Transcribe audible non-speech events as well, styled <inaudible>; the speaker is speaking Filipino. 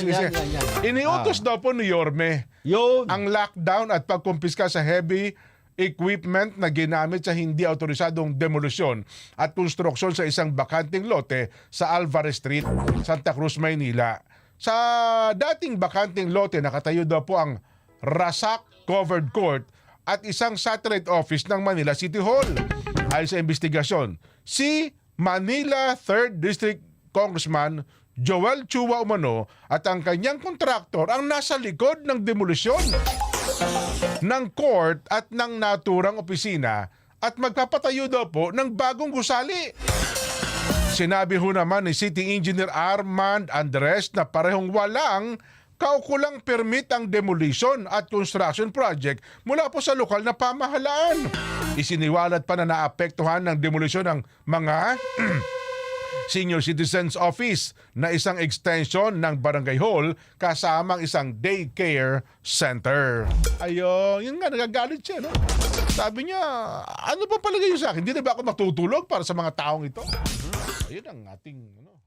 Yan, sige, yan, sige. yan, yan. Iniutos daw po ni Yorme Yun. ang lockdown at pagkumpiska sa heavy equipment na ginamit sa hindi autorisadong demolusyon at konstruksyon sa isang bakanting lote sa Alvarez Street, Santa Cruz, Maynila. Sa dating bakanting lote, nakatayo daw po ang Rasak Covered Court at isang satellite office ng Manila City Hall. Ayon sa investigasyon, si Manila 3rd District Congressman Joel Chua Umano at ang kanyang kontraktor ang nasa likod ng demolusyon ng court at ng naturang opisina at magpapatayo daw po ng bagong gusali. Sinabi ho naman ni City Engineer Armand Andres na parehong walang kaukulang permit ang demolition at construction project mula po sa lokal na pamahalaan. Isiniwalat pa na naapektuhan ng demolisyon ng mga <clears throat> Senior Citizens Office na isang extension ng Barangay Hall kasamang isang daycare center. Ayun, yun nga, nagagalit siya, no? Sabi niya, ano ba palagay niyo sa akin? Hindi na ba ako matutulog para sa mga taong ito? Ayun ang ating, ano,